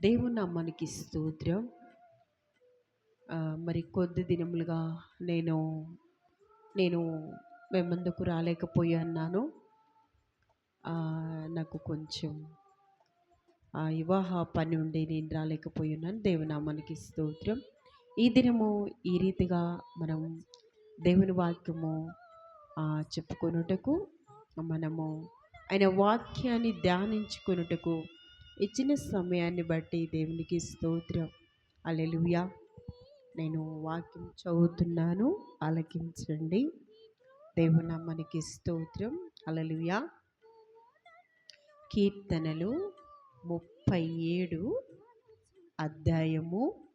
దేవుని నామానికి స్తోత్రం. మరి కొద్ది దినములుగా నేను నేను మీ ముందుకు రాలేకపోయాను నాకు కొంచెం వివాహ పని ఉండి నేను రాలేకపోయాను దేవుని నామానికి స్తోత్రం. ఈ దినము ఈ రీతిగా మనం దేవుని వాక్యము చెప్పుకొనుటకు మనము ఆయన వాక్యాన్ని ధ్యానించుకొనుటకు ఇచ్చిన సమయాన్ని బట్టి దేవునికి స్తోత్రం. అలెలుయా నేను వాక్యం చదువుతున్నాను. ఆలకించండి. దేవుని నామానికి స్తోత్రం. అలలుయా కీర్తనలు ముప్పై ఏడు అధ్యాయము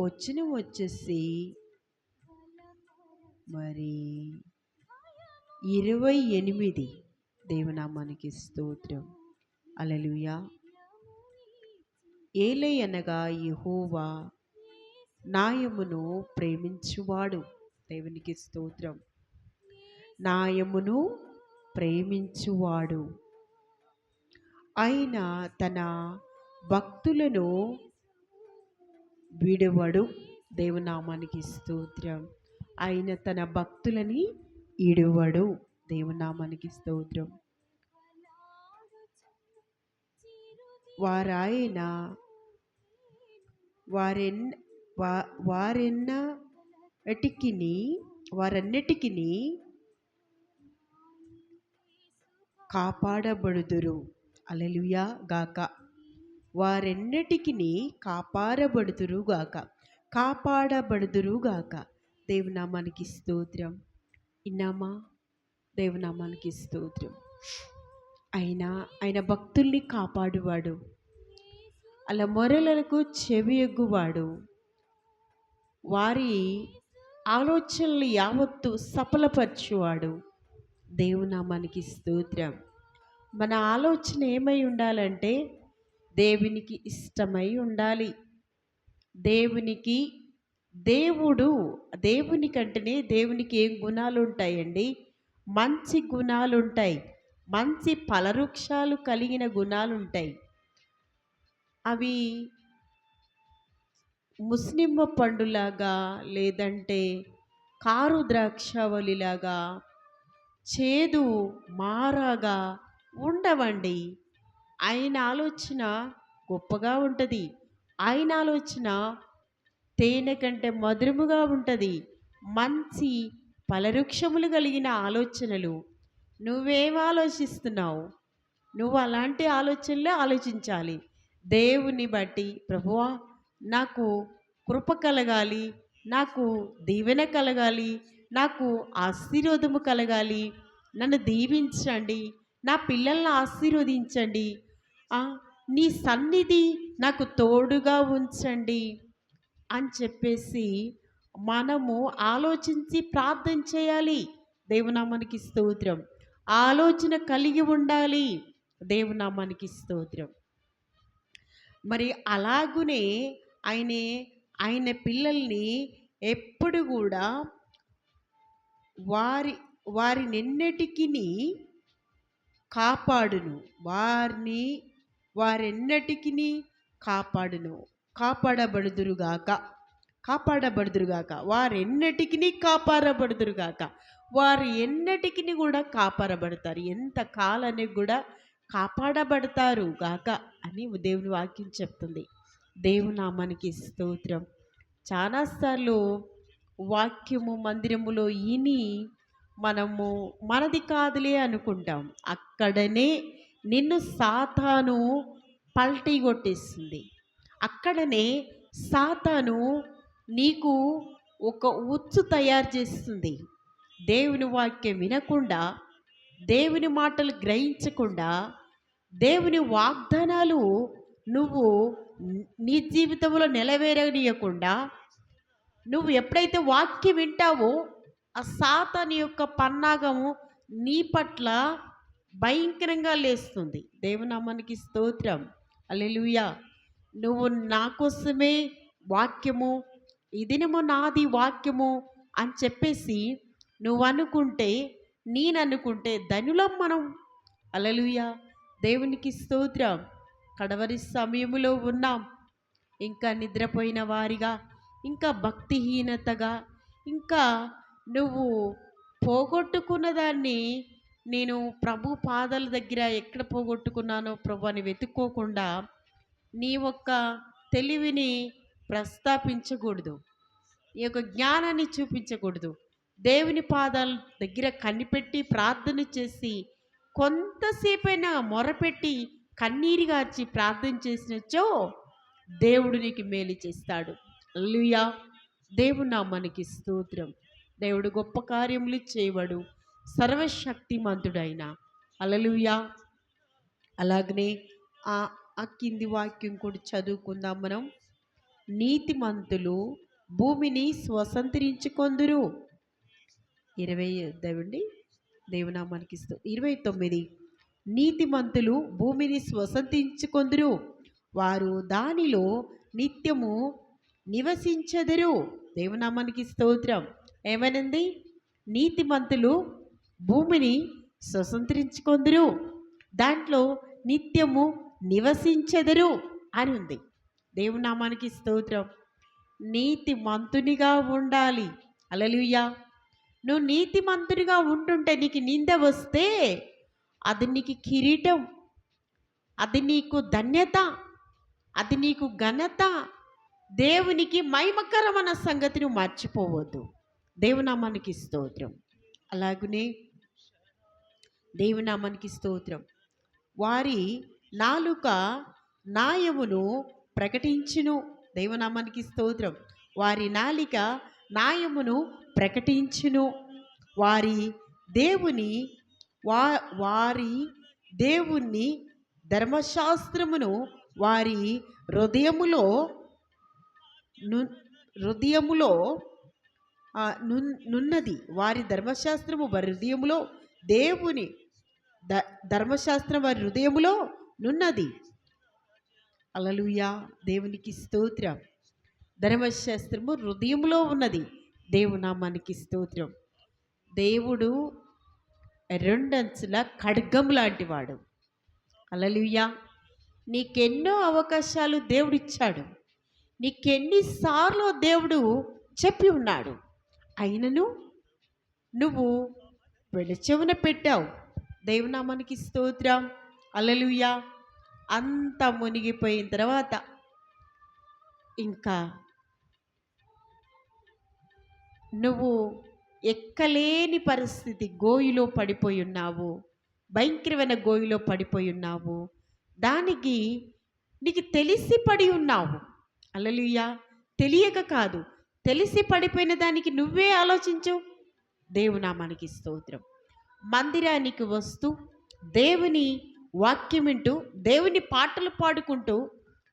వచ్చిన వచ్చేసి మరి ఇరవై ఎనిమిది దేవునామానికి స్తోత్రం. అలలుయా ఏలే అనగా యెహోవా నాయమును ప్రేమించువాడు. దేవునికి స్తోత్రం. నాయమును ప్రేమించువాడు. ఆయన తన భక్తులను విడవడు. దేవునామానికి స్తోత్రం. ఆయన తన భక్తులని ఇడువడు దేవునామానికి స్తోత్రం. వారాయన వారెన్ వా వారెన్న ఎటికిని వారన్నిటికిని కాపాడబడుదురు. అలలుయా గాక. వారెన్నిటికీ కాపాడబడుదురు గాక. కాపాడబడుదురు గాక. దేవునామానికి స్తోత్రం. ఇన్నామా? దేవునామానికి స్తోత్రం. ఆయన ఆయన భక్తుల్ని కాపాడువాడు. అలా మొరలకు చెవి ఎగ్గువాడు. వారి ఆలోచనలు యావత్తు సఫలపరచువాడు. దేవునామానికి స్తోత్రం. మన ఆలోచన ఏమై ఉండాలంటే దేవునికి ఇష్టమై ఉండాలి. దేవునికి దేవుడు దేవుని కంటేనే దేవునికి ఏం గుణాలు ఉంటాయండి మంచి గుణాలు ఉంటాయి మంచి ఫలవృక్షాలు కలిగిన గుణాలు ఉంటాయి అవి ముస్లింబ పండులాగా లేదంటే కారు ద్రాక్షావళిలాగా చేదు మారాగా ఉండవండి. ఆయన ఆలోచన గొప్పగా ఉంటుంది. ఆయన ఆలోచన తేనె కంటే మధురముగా ఉంటుంది. మంచి ఫలవృక్షములు కలిగిన ఆలోచనలు నువ్వేం ఆలోచిస్తున్నావు? నువ్వు అలాంటి ఆలోచనలే ఆలోచించాలి. దేవుని బట్టి ప్రభువా నాకు కృప కలగాలి నాకు దీవెన కలగాలి నాకు ఆశీర్వాదము కలగాలి. నన్ను దీవించండి నా పిల్లల్ని ఆశీర్వదించండి. నీ సన్నిధి నాకు తోడుగా ఉంచండి అని చెప్పేసి మనము ఆలోచించి ప్రార్థన చేయాలి. దేవునామానికి స్తోత్రం. ఆలోచన కలిగి ఉండాలి. దేవునామానికి స్తోత్రం. మరి అలాగునే ఆయన ఆయన పిల్లల్ని ఎప్పుడు కూడా వారి వారినెన్నటికీ కాపాడును. వారిని వారెన్నటికీ కాపాడును. కాపాడబడుదురుగాక. కాపాడబడుదురుగాక. వారెన్నటికి కాపాడబడుదురుగాక. వారు ఎన్నటికి కూడా కాపాడబడతారు. ఎంత కాలానికి కూడా కాపాడబడతారు గాక అని దేవుని వాక్యం చెప్తుంది. దేవునామానికి స్తోత్రం. చాలాసార్లు వాక్యము మందిరములో ఇని మనము మనది కాదులే అనుకుంటాం. అక్కడనే నిన్ను సాతాను పల్టీ కొట్టేస్తుంది. అక్కడనే సాతాను నీకు ఒక ఉచ్చు తయారు చేస్తుంది. దేవుని వాక్యం వినకుండా దేవుని మాటలు గ్రహించకుండా దేవుని వాగ్దానాలు నువ్వు నీ జీవితంలో నెలవేరనీయకుండా నువ్వు ఎప్పుడైతే వాక్యం వింటావో ఆ సాతాని యొక్క పన్నాగము నీ పట్ల భయంకరంగా లేస్తుంది. దేవునామానికి స్తోత్రం. అల్లెలుయా నువ్వు నా కోసమే వాక్యము ఈ దినము నాది వాక్యము అని చెప్పేసి నువ్వు అనుకుంటే నేననుకుంటే ధనులం మనం. అలలుయా దేవునికి స్తోత్రం. కడవరి సమయంలో ఉన్నాం. ఇంకా నిద్రపోయిన వారిగా ఇంకా భక్తిహీనతగా ఇంకా నువ్వు పోగొట్టుకున్న దాన్ని నేను ప్రభు పాదాల దగ్గర ఎక్కడ పోగొట్టుకున్నానో ప్రభు అని వెతుక్కోకుండా నీ యొక్క తెలివిని ప్రస్తాపించకూడదు. ఈ యొక్క జ్ఞానాన్ని చూపించకూడదు. దేవుని పాదాల దగ్గర కనిపెట్టి ప్రార్థన చేసి కొంతసేపైనా మొరపెట్టి కన్నీరు గార్చి ప్రార్థన చేసినచ్చో దేవుడు నీకు మేలు చేస్తాడు. అల్లుయా దేవుడు నా మనకి స్తోత్రం. దేవుడు గొప్ప కార్యములు చేయవాడు. సర్వశక్తిమంతుడైన. అలలుయా అలాగనే ఆ ఆ కింది వాక్యం కూడా చదువుకుందాం మనం. నీతిమంతులు భూమిని స్వతంత్రించుకొందురు. ఇరవై దేవండి దేవునామానికి ఇస్తూ ఇరవై తొమ్మిది. నీతిమంతులు భూమిని స్వసంతించుకొందురు వారు దానిలో నిత్యము నివసించెదరు. దేవునామానికి స్తోత్రం. ఏమనంది? నీతిమంతులు భూమిని స్వతంత్రించుకొందురు. దాంట్లో నిత్యము నివసించెదరు అని ఉంది దేవునామానికి స్తోత్రం. నీతిమంతునిగా ఉండాలి. అలలుయ్యా నువ్వు నీతి మంతునిగా ఉంటుంటే నీకు నింద వస్తే అది నీకు కిరీటం. అది నీకు ధన్యత. అది నీకు ఘనత. దేవునికి మహిమకరమైన సంగతిని మర్చిపోవద్దు. దేవునామానికి స్తోత్రం. అలాగనే దేవునామానికి స్తోత్రం. వారి నాలుక న్యాయమును ప్రకటించును. దేవనామానికి స్తోత్రం. వారి నాలిక న్యాయమును ప్రకటించును. వారి దేవుని వా వారి దేవుని ధర్మశాస్త్రమును వారి హృదయములో ను హృదయములో నున్నది. వారి ధర్మశాస్త్రము వారి హృదయములో దేవుని ధర్మశాస్త్రం వారి హృదయములో నున్నది. అలలుయా దేవునికి స్తోత్రం. ధర్మశాస్త్రము హృదయంలో ఉన్నది. దేవునామానికి స్తోత్రం. దేవుడు రెండంచుల ఖడ్గం లాంటివాడు. అలలుయా నీకెన్నో అవకాశాలు దేవుడిచ్చాడు. నీకెన్నిసార్లు దేవుడు చెప్పి ఉన్నాడు. అయినను నువ్వు వెళచెవున పెట్టావు. దేవునామానికి స్తోత్రం. అలలుయా అంత మునిగిపోయిన తర్వాత ఇంకా నువ్వు ఎక్కలేని పరిస్థితి గోయిలో పడిపోయి ఉన్నావు భయంకరమైన గోయిలో పడిపోయి ఉన్నావు. దానికి నీకు తెలిసి పడి ఉన్నావు. అలలుయ్యా తెలియక కాదు తెలిసి పడిపోయిన దానికి నువ్వే ఆలోచించు. దేవునామానికి స్తోత్రం. మందిరానికి వస్తూ దేవుని వాక్యం వింటూ దేవుని పాటలు పాడుకుంటూ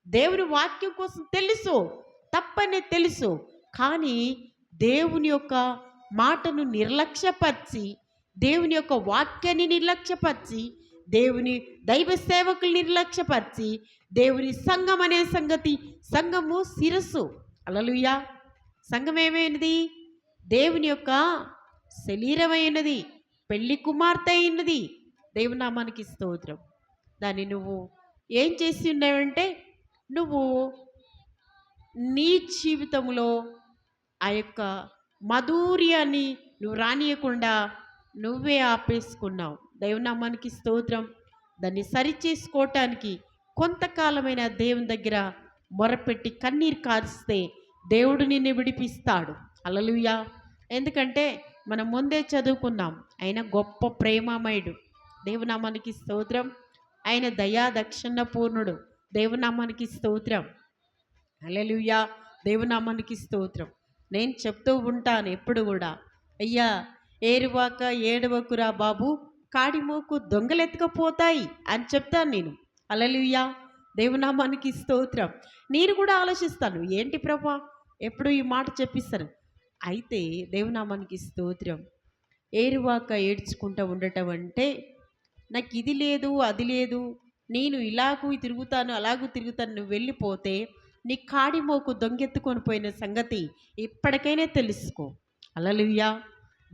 దేవుని వాక్యం కోసం తెలుసు తప్పనే తెలుసు. కానీ దేవుని యొక్క మాటను నిర్లక్ష్యపరిచి దేవుని యొక్క వాక్యాన్ని నిర్లక్ష్యపరిచి దేవుని దైవ సేవకులు నిర్లక్ష్యపరిచి దేవుని సంఘం అనే సంగతి సంఘము శిరస్సు. అలలుయా సంఘం ఏమైనది? దేవుని యొక్క శరీరమైనది పెళ్ళి కుమార్తె అయినది. దేవునామానికి స్తోత్రం. దాన్ని నువ్వు ఏం చేసి ఉన్నావంటే నువ్వు నీ జీవితంలో ఆ యొక్క మధుర్యాన్ని నువ్వు రానియకుండా నువ్వే ఆపేసుకున్నావు. దైవనామానికి స్తోత్రం. దాన్ని సరిచేసుకోవటానికి కొంతకాలమైన దేవుని దగ్గర మొరపెట్టి కన్నీరు కారిస్తే దేవుడు నిన్ను విడిపిస్తాడు. అలలుయా ఎందుకంటే మనం ముందే చదువుకున్నాం. ఆయన గొప్ప ప్రేమమయుడు. దేవునామానికి స్తోత్రం. ఆయన దయా దక్షిణ పూర్ణుడు. దేవునామానికి స్తోత్రం. అలెలుయ్యా దేవునామానికి స్తోత్రం. నేను చెప్తూ ఉంటాను ఎప్పుడు కూడా. అయ్యా ఏరువాక ఏడవకురా బాబు కాడిమోకు దొంగలెత్తుకపోతాయి అని చెప్తాను నేను. అలలుయ్యా దేవునామానికి స్తోత్రం. నేను కూడా ఆలోచిస్తాను ఏంటి ప్రభా? ఎప్పుడు ఈ మాట చెప్పిస్తాను అయితే దేవునామానికి స్తోత్రం. ఏరువాక ఏడ్చుకుంటూ ఉండటం అంటే నాకు ఇది లేదు అది లేదు. నేను ఇలాగూ తిరుగుతాను అలాగూ తిరుగుతాను నువ్వు వెళ్ళిపోతే నీ కాడి మోకు దొంగెత్తుకొని పోయిన సంగతి ఇప్పటికైనా తెలుసుకో. అలలుయ్యా.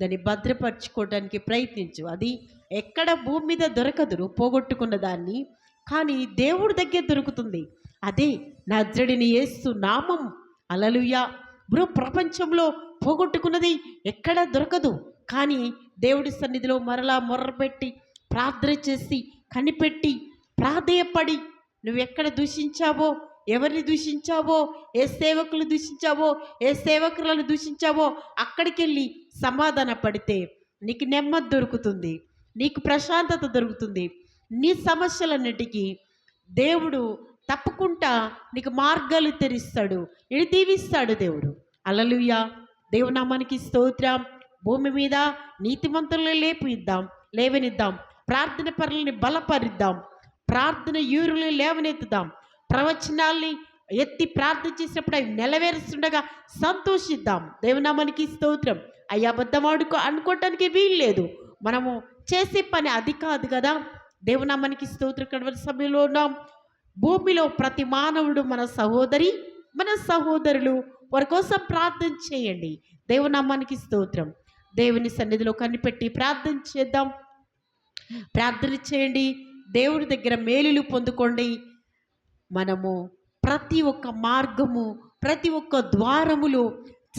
దాన్ని భద్రపరచుకోవడానికి ప్రయత్నించు. అది ఎక్కడ భూమి మీద దొరకదు. పోగొట్టుకున్న దాన్ని. కానీ దేవుడి దగ్గర దొరుకుతుంది. అదే నజ్రడిని ఏస్తు నామం. అలలుయా బ్రో ప్రపంచంలో పోగొట్టుకున్నది ఎక్కడ దొరకదు. కానీ దేవుడి సన్నిధిలో మరలా మొర్రపెట్టి ప్రార్థన చేసి కనిపెట్టి ప్రాధేయపడి నువ్వు ఎక్కడ దూషించావో ఎవరిని దూషించావో ఏ సేవకులు దూషించావో ఏ సేవకులను దూషించావో అక్కడికి వెళ్ళి సమాధాన పడితే నీకు నెమ్మది దొరుకుతుంది నీకు ప్రశాంతత దొరుకుతుంది. నీ సమస్యలన్నిటికీ దేవుడు తప్పకుండా నీకు మార్గాలు తెరిస్తాడు ఇది దీవిస్తాడు దేవుడు అలలుయ దేవునామానికి స్తోత్రం. భూమి మీద నీతిమంతులను లేపు ఇద్దాం లేవనిద్దాం. ప్రార్థన పనులని బలపరిద్దాం. ప్రార్థన యూరులను లేవనెత్తుదాం. ప్రవచనాల్ని ఎత్తి ప్రార్థన చేసినప్పుడు అవి నెలవేరుస్తుండగా సంతోషిద్దాం. దేవునామానికి స్తోత్రం. అయ్యా అబద్ధం అనుకోవటానికి వీల్లేదు. మనము చేసే పని అది కాదు కదా. దేవునామానికి స్తోత్రం. కడవరి సమయంలో ఉన్నాం. భూమిలో ప్రతి మానవుడు మన సహోదరి మన సహోదరులు వారి కోసం ప్రార్థన చేయండి. దేవునామానికి స్తోత్రం. దేవుని సన్నిధిలో కనిపెట్టి ప్రార్థన చేద్దాం. ప్రార్థన చేయండి. దేవుడి దగ్గర మేలులు పొందుకోండి. మనము ప్రతి ఒక్క మార్గము ప్రతి ఒక్క ద్వారములో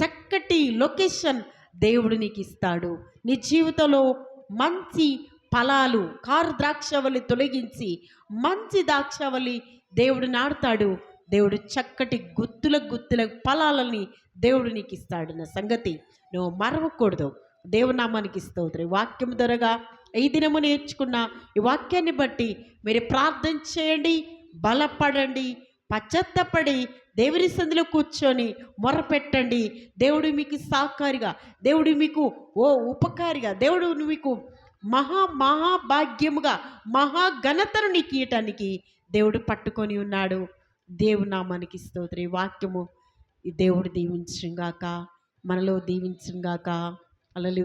చక్కటి లొకేషన్ దేవుడు నీకు ఇస్తాడు. నీ జీవితంలో మంచి ఫలాలు కారు ద్రాక్షవల్లి తొలగించి మంచి ద్రాక్షవల్లి దేవుడు నాడుతాడు దేవుడు చక్కటి గుత్తుల గుత్తుల ఫలాలని దేవుడు నీకు ఇస్తాడు. నా సంగతి నువ్వు మరవకూడదు. దేవునామానికి స్తోత్రం. వాక్యం ధరగా ఈ దినము నేర్చుకున్న ఈ వాక్యాన్ని బట్టి మీరు ప్రార్థన చేయండి బలపడండి పశ్చత్తపడి దేవుని సందులో కూర్చొని మొరపెట్టండి. దేవుడు మీకు సాకారిగా దేవుడు మీకు ఓ ఉపకారిగా దేవుడు మీకు మహా మహాభాగ్యముగా మహా ఘనతను నీకు ఇయటానికి దేవుడు పట్టుకొని ఉన్నాడు. దేవునామానికి స్తోత్రి. వాక్యము ఈ దేవుడు దీవించుగాక మనలో దీవించుగాక Hallelujah.